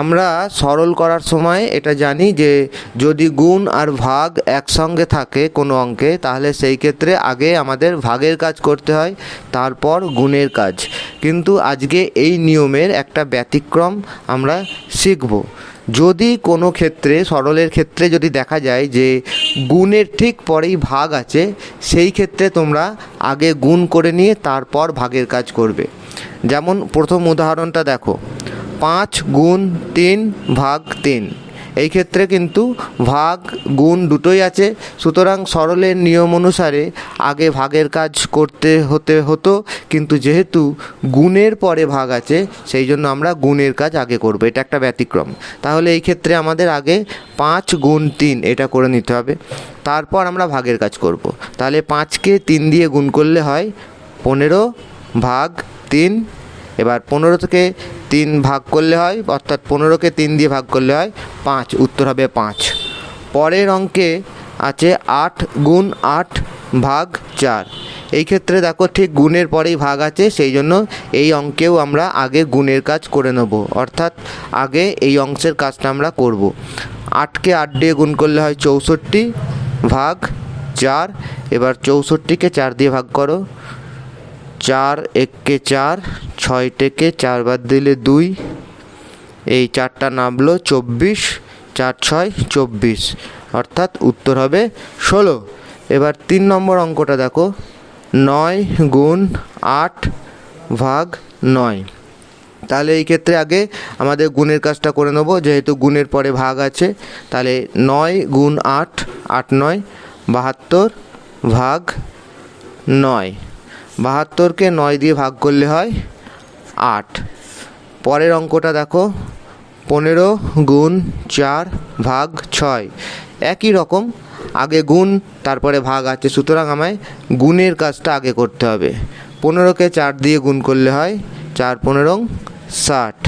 আমরা সরল করার সময় এটা জানি যে যদি গুণ আর ভাগ একসঙ্গে থাকে কোনো অঙ্কে, তাহলে সেই ক্ষেত্রে আগে আমাদের ভাগের কাজ করতে হয়, তারপর গুণের কাজ। কিন্তু আজকে এই নিয়মের একটা ব্যতিক্রম আমরা শিখব। যদি কোনো ক্ষেত্রে, সরলের ক্ষেত্রে যদি দেখা যায় যে গুণের ঠিক পরেই ভাগ আছে, সেই ক্ষেত্রে তোমরা আগে গুণ করে নিয়ে তারপর ভাগের কাজ করবে। যেমন প্রথম উদাহরণটা দেখো। পাঁচ গুণ তিন ভাগ তিন। এই ক্ষেত্রে কিন্তু ভাগ গুণ দুটোই আছে। সুতরাং সরলের নিয়ম অনুসারে আগে ভাগের কাজ করতে হতে হতো, কিন্তু যেহেতু গুণের পরে ভাগ আছে, সেই জন্য আমরা গুণের কাজ আগে করব। এটা একটা ব্যতিক্রম। তাহলে এই ক্ষেত্রে আমাদের আগে পাঁচ গুণ তিন এটা করে নিতে হবে। তারপর আমরা ভাগের কাজ করব। তাহলে পাঁচকে তিন দিয়ে গুণ করলে হয় পনেরো ভাগ তিন এবার পনেরো থেকে তিন ভাগ করলে হয়, অর্থাৎ পনেরোকে তিন দিয়ে ভাগ করলে হয় পাঁচ, উত্তর হবে পাঁচ। পরের অঙ্কে আছে আট গুণ আট ভাগ চার। এই ক্ষেত্রে দেখো ঠিক গুণের পরেই ভাগ আছে, সেই জন্য এই অঙ্কেও আমরা আগে গুণের কাজ করে নেব, অর্থাৎ আগে এই অংশের কাজটা আমরা করব। আটকে আট দিয়ে গুণ করলে হয় চৌষট্টি ভাগ চার, এবার চৌষট্টিকে চার দিয়ে ভাগ করো চার এককে চার, ছয় থেকে চার বাদ দিলে দুই। এই চারটা নামলো চব্বিশ, চার ছয়, চব্বিশ। অর্থাৎ উত্তর হবে ষোলো। এবার তিন নম্বর অঙ্কটা দেখো। নয় গুণ আট ভাগ নয়। তাহলে এই ক্ষেত্রে আগে আমাদের গুণের কাজটা করে নেব। যেহেতু গুণের পরে ভাগ আছে, তাহলে নয় গুণ আট আট নয়, বাহাত্তর ভাগ নয়। বাহাত্তরকে নয় দিয়ে ভাগ করলে হয় আট। পরের অঙ্কটা দেখো, পনেরো গুণ চার ভাগ ছয়। একই রকম, আগে গুণ, তারপরে ভাগ আছে। সুতরাং আমায় গুণের কাজটা আগে করতে হবে। পনেরোকে চার দিয়ে গুণ করলে হয় চার পনেরো ষাট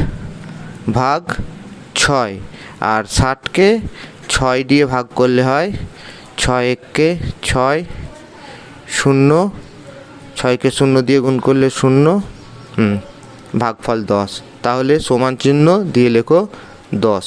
ভাগ ছয়। আর ষাটকে ছয় দিয়ে ভাগ করলে হয় ছয় এককে ছয় শূন্য ছয়কে শূন্য দিয়ে গুণ করলে শূন্য, হুম, ভাগফল দশ। তাহলে সমান চিহ্ন দিয়ে লেখো দশ।